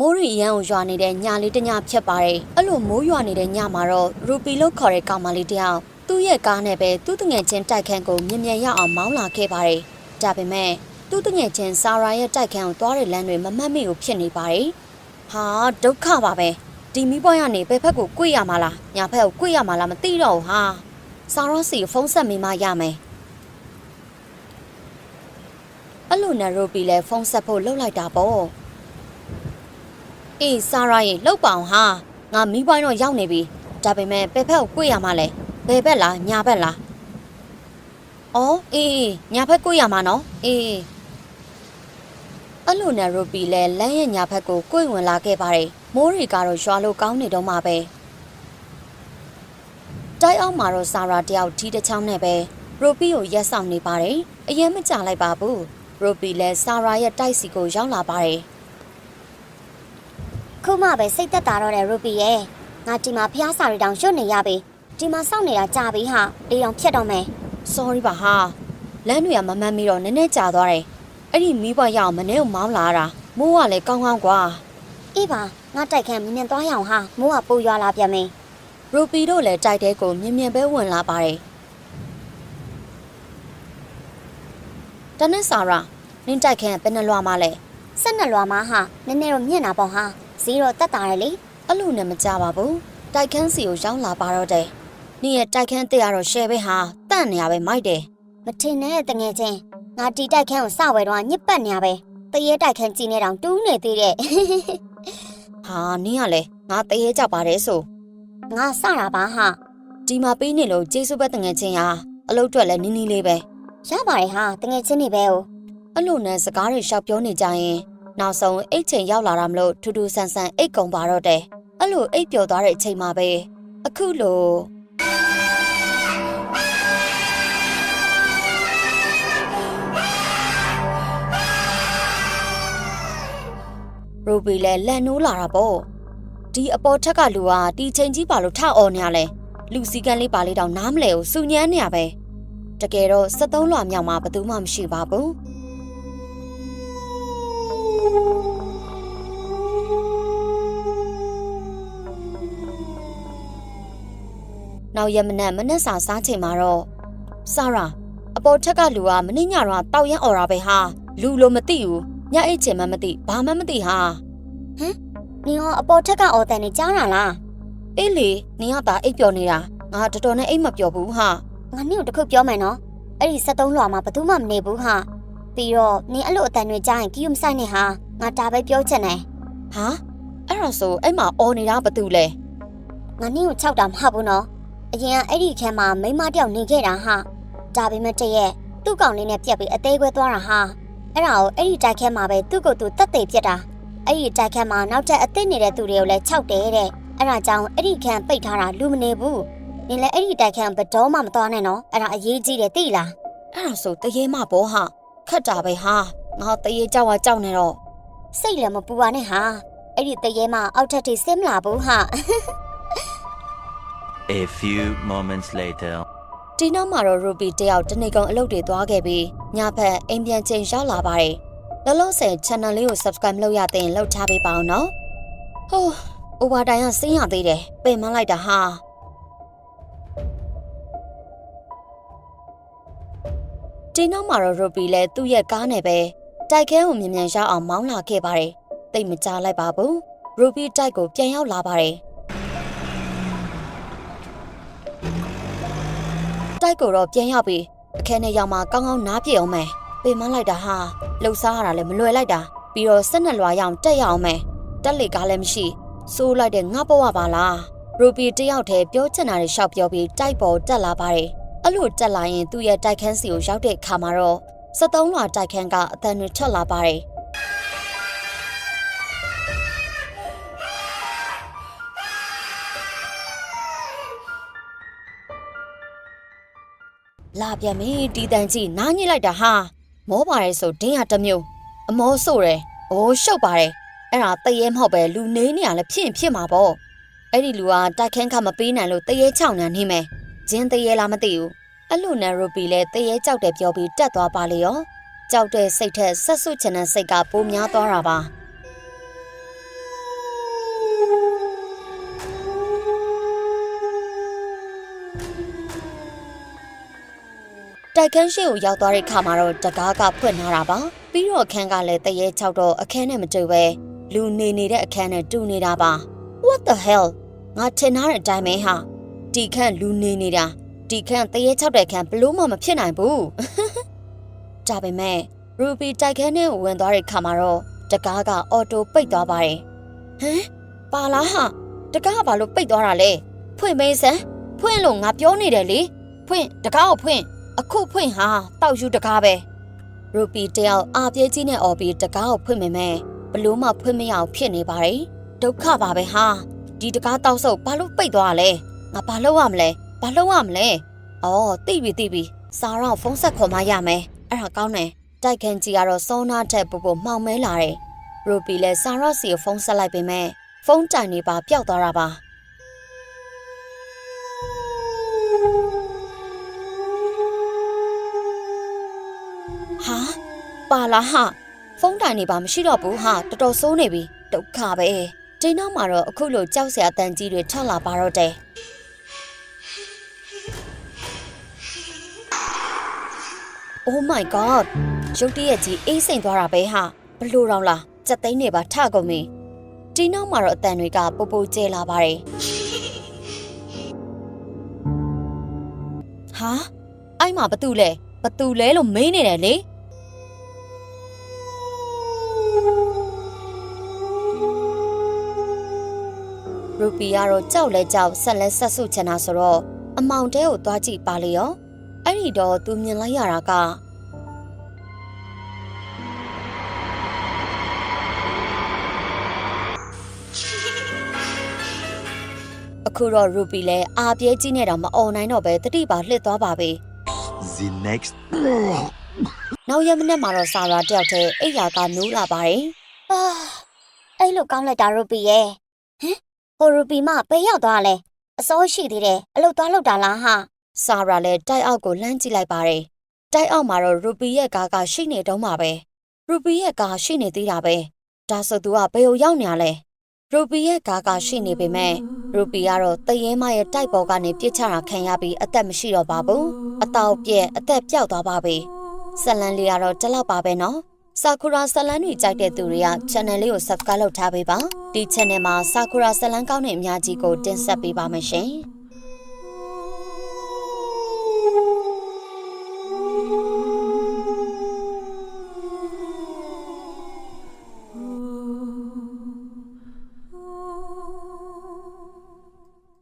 မိုးရီရန်ကိုရွာနေတဲ့ညလေးတစ်ညဖြစ်ပါတယ်အဲ့လိုမိုးရွာနေတဲ့ညမှာတော့ရူပီလို့ခေါ်တဲ့ကောင်မလေးတစ်ယောက်သူ့ရဲ့ကားနဲ့ပဲသူ့တငယ်ချင်းတိုက်ခန်းကိုမြင်မြန်ရအောင်မောင်းလာခဲ့ပါတယ်ဒါပေမဲ့သူ့တငယ်ချင်းဆာရာရဲ့တိုက်ခန်းကိုသွားတဲ့လမ်းတွေမမှတ်မိဘူးဖြစ်နေပါတယ်ဟာဒုက္ခပါပဲဒီမိဘရနေဘယ်ဖက်ကိုကြွေရမှာလားညာဖက်ကိုကြွေရမှာလားမသိတော့ဘူးဟာဆာရာစီကိုဖုန်းဆက်မိမှရမယ်အဲ့လိုနဲ့ရူပီလည်းဖုန်းဆက်ဖို့လှုပ်လိုက်တာပေါ့ အေးဆာရာရေလှုပ်ပါအောင်ဟာငါမိပိုင်းတော့ရောက်နေပြီဒါပေမဲ့ဘယ်ဖက်ကိုကြွေရမှာလဲဘယ်ဘက်လားညာဘက်လားအော်အေးအေးညာဘက်ကြွေရမှာနော်အေးအေးအဲ့လိုနဲ့ရူပီလဲလမ်းရဲ့ညာဘက်ကိုကြွေဝင်လာခဲ့ပါတယ်မိုးရီကတော့ရွာလို့ကောင်းနေတော့မှပဲတိုက်အောင်မှာတော့ဆာရာတယောက်ထီးတစ်ချောင်းနဲ့ပဲရူပီကိုရက်ဆောင်နေပါတယ်အရင်မကြလိုက်ပါဘူးရူပီလဲဆာရာရဲ့တိုက်စီကိုရောက်လာပါတယ် ခုမှပဲစိတ်သက်သာတော့တဲ့ရူပီရဲ့ငါဒီမှာဖျားစာရီတောင်ရွတ်နေရပြီဒီမှာစောင့်နေတာကြာပြီဟာဒီတောင်ဖြတ်တော့မယ် sorry ပါဟာလမ်းတွေကမမှန်ပြီးတော့နည်းနည်းကြာသွားတယ်အဲ့ဒီမိဘရအောင်မနေ့ကမောင်းလာတာမိုးကလည်းကောင်းကောင်းကွာအေးပါငါတိုက်ခန်းမြင်မြင်သွားရအောင်ဟာမိုးကပိုးရွာလာပြန်ပြီရူပီတို့လည်းတိုက်တဲ့ကိုမြင်မြင်ပဲဝင်လာပါတယ်တနက်စာရာနင်းတိုက်ခန်းဘယ်နှလွားမလဲဆက်နှစ်လွာမှာဟာနည်းနည်းတော့မြင့်တာပေါ့ဟာ ဇီးတော့တက်တာရယ်လေအဲ့လိုနဲ့မကြပါဘူးတိုက်ခန်းစီကိုရောက်လာပါတော့တယ်နင်းရဲ့တိုက်ခန်းတက်ရတော့ရှယ်ပဲဟာတန့်နေရပဲမိုက်တယ်မထင်နဲ့တငယ်ချင်းငါဒီတိုက်ခန်းကိုစဝဲတော့ညစ်ပတ်နေရပဲတရေတိုက်ခန်းကြည့်နေတောင်တူးနေသေးတဲ့ဟာနင်းကလည်းငါတရေကြောက်ပါတယ်ဆိုငါစတာပါဟာဒီမှာပေးနေလို့ကျေးဇူးပဲတငယ်ချင်းဟာအလုပ်အတွက်လည်းနီးနီးလေးပဲရပါတယ်ဟာတငယ်ချင်းနေပဲ哦အဲ့လိုနဲ့စကားတွေရှောက်ပြောနေကြရင် နောက်ဆုံးအိတ်ချိန်ရောက်လာတာမလို့ထူးထူးဆန်းဆန်းအိတ်ကုန်ပါတော့တယ်အဲ့လိုအိတ်ပျော်သွားတဲ့အချိန်မှာပဲအခုလိုရူဘီလည်းလက်နိုးလာတာပေါ့ဒီအပေါ်ထက်ကလူဟာဒီချိန်ကြီးပါလို့ထအော်နေရလဲလူစည်းကမ်းလေးပါလေးတောင်နားမလဲဘူးစူညမ်းနေရပဲတကယ်တော့73လွှာမြောက်မှာဘယ်သူမှမရှိပါဘူး နောက်ရက်မနက်မနက်စာစားချိန်မှာတော့ဆာရာအပေါ်ထက်ကလူကမင်းညတော့တောက်ရမ်းអော်တာပဲဟာလူလို့မသိဘူးညအိတ်ချင်မှမသိဘာမှမသိဟာနင်ရောအပေါ်ထက်ကအော်တန်နေကြားတာလားအေးလေနင်ကသာအိတ်ပျော်နေတာငါတော်တော်နဲ့အိတ်မပျော်ဘူးဟာငါနင့်ကိုတစ်ခုပြောမယ်နော်အဲ့ဒီ73လွှာမှာဘယ်သူမှမနေဘူးဟာ ပြီးတော့နင်အဲ့လိုအတန်တွေကြားရင်ကီယူမဆိုင်နဲ့ဟာငါဒါပဲပြောချင်တယ်ဟာအဲ့ဒါဆိုအဲ့မှာអော်နေတာဘာတူလဲငါနင့်ကို၆တာမဟုတ်ဘူးနော်အရင်ကအဲ့ဒီခန်းမှာမိန်းမတစ်ယောက်နေခဲ့တာဟာဒါပေမဲ့တရက်သူ့ကောင်လေးနဲ့ပြက်ပြီးအသေးခွဲသွားတာဟာအဲ့ဒါကိုအဲ့ဒီတိုက်ခန်းမှာပဲသူ့ကိုယ်သူတတ်သိပြစ်တာအဲ့ဒီတိုက်ခန်းမှာနောက်ထပ်အသစ်နေတဲ့သူတွေကိုလည်း၆တယ်တဲ့အဲ့ဒါကြောင့်အဲ့ဒီခန်းပိတ်ထားတာလူမနေဘူးနင်လည်းအဲ့ဒီတိုက်ခန်းဘယ်တော့မှမသွားနဲ့နော်အဲ့ဒါအရေးကြီးတယ်သိလားအဲ့ဒါဆိုတရေမဘောဟာ ခတ်တာပဲဟာငါတရေကြောက်ဝကြောက်နေတော့စိတ်လည်းမပူပါနဲ့ဟာအဲ့ဒီတရေမအောက်ထက်ထိဆင်းမလာဘူးဟာ A few moments later. ဒီနောက်မှာတော့ရူပီတယောက်တနေကုန်အလုပ်တွေသွားခဲ့ပြီးညဖက်အိမ်ပြန်ချိန်ရောက်လာပါတယ်လောလောဆယ် channel လေးကို subscribe လုပ်ရတဲ့ရင်လုပ်ထားပေးပါအောင်နော်ဟိုး over time ကစင်းရသေးတယ်ပင်မလိုက်တာဟာ ဒီနောက်မှာတော့ရူပီလည်းသူ့ရဲ့ကားနဲ့ပဲတိုက်ခဲကိုမြင်မြန်ရောက်အောင်မောင်းလာခဲ့ပါတယ်တိတ်မကြားလိုက်ပါဘူးရူပီတိုက်ကိုပြန်ရောက်လာပါတယ်တိုက်ကိုတော့ပြန်ရောက်ပြီးအခန်းထဲရောက်မှကောင်းကောင်းနားပြည့်အောင်မယ်ပင်မလိုက်တာဟာလှုပ်ရှားရတာလည်းမလွယ်လိုက်တာပြီးတော့ဆက်နှစ်လွာရအောင်တက်ရအောင်မယ်တက်လေကားလည်းမရှိစိုးလိုက်တဲ့ငါဘဝပါလားရူပီတယောက်တည်းပြောချင်တာတွေရှောက်ပြောပြီးတိုက်ပေါ်တက်လာပါတယ် အဲ့လိုတက်လာရင်သူ့ရဲ့တိုက်ခန်းစီကိုရောက်တဲ့အခါမှာတော့73လွာတိုက်ခန်းကအတန်တွေထွက်လာပါတယ်လာပြန်ပြီတီတန်ကြီးနားညစ်လိုက်တာဟာမောပါတယ်ဆိုဒင်းရတစ်မျိုးအမောဆိုတယ်အိုးရှုပ်ပါတယ်အဲ့ဒါတရေမဟုတ်ပဲလူနေနေရလဲဖြစ်ရင်ဖြစ်မှာပေါ့အဲ့ဒီလူကတိုက်ခန်းခမပေးနိုင်လို့တရေချောင်းနေနေမယ် ဂျင်းတရေလားမသိဘူးအဲ့လိုနဲ့ရူပီလည်းတရေကြောက်တယ်ပြောပြီးတက်သွားပါလေရောကြောက်တဲ့စိတ်ထက်ဆက်စုချင်တဲ့စိတ်ကပိုများသွားတာပါတိုက်ခန်းရှိကိုရောက်သွားတဲ့ခါမှာတော့တကားကဖွင့်လာတာပါပြီးတော့အခန်းကလည်းတရေချောက်တော့အခန်းနဲ့မတွေ့ပဲလူနေနေတဲ့အခန်းနဲ့တူနေတာပါ what the hell ငါထင်ထားတဲ့အတိုင်းပဲဟာ ဒီခန်းလူနေနေတာဒီခန်းတရေချောက်တဲ့ခန်းဘလို့မှမဖြစ်နိုင်ဘူးဒါပေမဲ့ရူဘီတိုက်ခန်းထဲကိုဝင်သွားတဲ့ခါမှာတော့တကားကအော်တိုပိတ်သွားပါတယ်ဟမ်ပါလားဟာတကားကဘာလို့ပိတ်သွားတာလဲဖွင့်မေးစမ်းဖွင့်လို့ငါပြောနေတယ်လေဖွင့်တကားကိုဖွင့်အခုဖွင့်ဟာတောက်ယူတကားပဲရူပီတယောက်အာပြေးကြီးနဲ့အော်ပြီးတကားကိုဖွင့်မိမယ်ဘလို့မှဖွင့်မရအောင်ဖြစ်နေပါတယ်ဒုက္ခပါပဲဟာဒီတကားတောက်ဆုပ်ဘာလို့ပိတ်သွားတာလဲ ငါဘာလုပ်ရမလဲဘာလုပ်ရမလဲအော်သိပြီသိပြီစာရောဖုန်းဆက်ခေါ်မှရမယ်အဲ့ဒါကောင်းတယ်တိုက်ခန်းကြီးကတော့စောနာထက်ပူပူမှောင်မဲလာတယ်ရူပီလည်းစာရော့စီကိုဖုန်းဆက်လိုက်ပေမဲ့ဖုန်းတိုင်နေပါပျောက်သွားတာပါဟာပါလားဟာဖုန်းတိုင်နေပါမရှိတော့ဘူးဟာတော်တော်ဆိုးနေပြီဒုက္ခပဲဒီနောက်မှာတော့အခုလိုကြောက်စရာတန်ကြီးတွေထွက်လာပါတော့တယ် Oh my god ရုတ်တရက်ကြီးအေးစိမ်သွားတာပဲဟာဘလို့တော့လားစက်သိန်းနေပါထကုန်ပြီဒီနောက်မှာတော့အတန်တွေကပိုပိုကျဲလာပါတယ်ဟာအဲ့မှာဘသူလဲဘသူလဲလို့မေးနေတယ်လေရူပီကတော့ကြောက်လဲကြောက်ဆက်လဲဆက်ဆုချင်တာဆိုတော့အမောင်တဲကိုသွားကြည့်ပါလေရော အဲ့ဒီတော့သူမြင်လိုက်ရတာကအခုတော့ရူပီလဲအာပြဲကြီးနဲ့တော့မអော်နိုင်တော့ပဲတတိပါလှစ်သွားပါပြီ The next နောက်ရက်မနေ့မှာတော့ဆာရာတယောက်တည်းအိယာကနိုးလာပါတယ်အာအဲ့လိုကောင်းလိုက်တာရူပီရဲ့ဟမ်ဟိုရူပီမဘယ်ရောက်သွားလဲအစိုးရှိသေးတယ်အလုတ်သွားလောက်တာလားဟာ ဆာရာလည်းတိုက်အောက်ကိုလှမ်းကြည့်လိုက်ပါတယ်။တိုက်အောက်မှာတော့ရူပီရဲ့ကားကရှိနေတော့မှာပဲ။ရူပီရဲ့ကားရှိနေသေးတာပဲ။ဒါဆိုသူကဘယ်ကိုရောက်နေရလဲ။ရူပီရဲ့ကားကရှိနေပေမဲ့ရူပီကတော့တရေမရဲ့တိုက်ပေါ်ကနေပြစ်ချတာခံရပြီးအသက်မရှိတော့ပါဘူး။အတောက်ပြက်အသက်ပျောက်သွားပါပြီ။ဆက်လန်းလေးကတော့ဒီလောက်ပါပဲနော်။ဆာကူရာဆက်လန်းတွေကြိုက်တဲ့သူတွေက channel လေးကို subscribe လုပ်ထားပေးပါ။ဒီ channel မှာဆာကူရာဆက်လန်းကောင်းတဲ့အများကြီးကိုတင်ဆက်ပေးပါမယ်ရှင်။